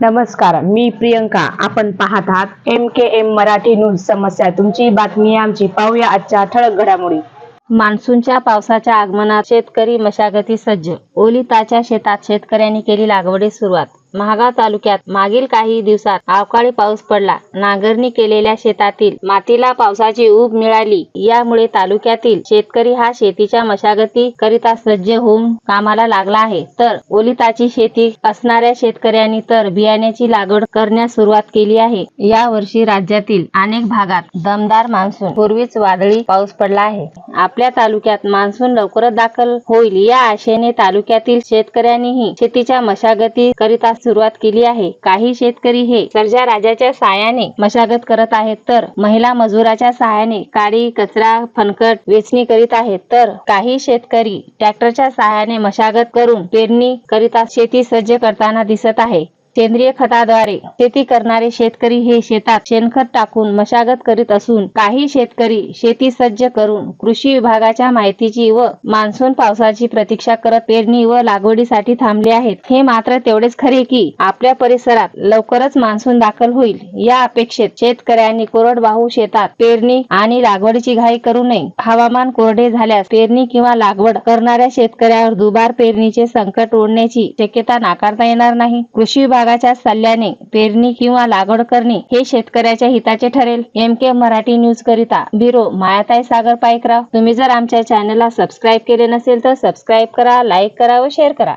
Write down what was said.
नमस्कार मी प्रियंका. आपण पाहत आहात M K M Marathi news समस्या. तुमची बातमी आमची. पाहूया आजच्या ठळक घडामोडी. मान्सूनच्या पावसाच्या आगमनात शेतकरी मशागती सज्ज. ओलिताच्या शेतात शेतकऱ्यांनी केली लागवडीस सुरुवात. महागाव तालुक्यात मागील काही दिवसात अवकाळी पाऊस पडला. नांगरणी केलेल्या शेतातील मातीला पावसाची ऊब मिळाली. यामुळे तालुक्यातील शेतकरी हा शेतीच्या मशागती करिता सज्ज होऊन कामाला लागला आहे. तर ओलिताची शेती असणाऱ्या शेतकऱ्यांनी तर बियाण्याची लागवड करण्यास सुरुवात केली आहे. या वर्षी राज्यातील अनेक भागात दमदार मान्सून पूर्वीच वादळी पाऊस पडला आहे. आपल्या तालुक्यात मान्सून लवकरच दाखल होईल. या आशेने तालुक्यातील शेतकऱ्यांनीही शेतीच्या मशागती करिता सुरुवात केली आहे. काही शेतकरी हे सर्जा राजाच्या साहाय्याने मशागत करत आहेत तर महिला मजुराच्या सहाय्याने काडी कचरा फनकट वेचणी करीत आहेत तर काही शेतकरी ट्रॅक्टरच्या सहाय्याने मशागत करून पेरणी करिता शेती सज्ज करताना दिसत आहे. सेंद्रिय खताद्वारे शेती करणारे शेतकरी हे शेतात शेणखत टाकून मशागत करीत असून काही शेतकरी शेती सज्ज करून कृषी विभागाच्या माहितीची व मान्सून पावसाची प्रतीक्षा करत पेरणी व लागवडीसाठी थांबले आहेत. हे मात्र तेवढेच खरे की आपल्या परिसरात लवकरच मान्सून दाखल होईल. या अपेक्षेत शेतकऱ्यांनी कोरडवाहू शेतात पेरणी आणि लागवडीची घाई करू नये. हवामान कोरडे झाल्यास पेरणी किंवा लागवड करणाऱ्या शेतकऱ्यावर दुबार पेरणीचे संकट ओढण्याची शक्यता नाकारता येणार नाही. कृषी विभाग विभागाच्या सल्ल्याने पेरणी किंवा लागवड करणे हे शेतकऱ्याच्या हिताचे ठरेल. एम के मराठी न्यूज करिता ब्युरो मायाताई सागर पायकराव. तुम्ही जर आमच्या चॅनलला सबस्क्राईब केले नसेल तर सबस्क्राईब करा लाईक करा व शेअर करा.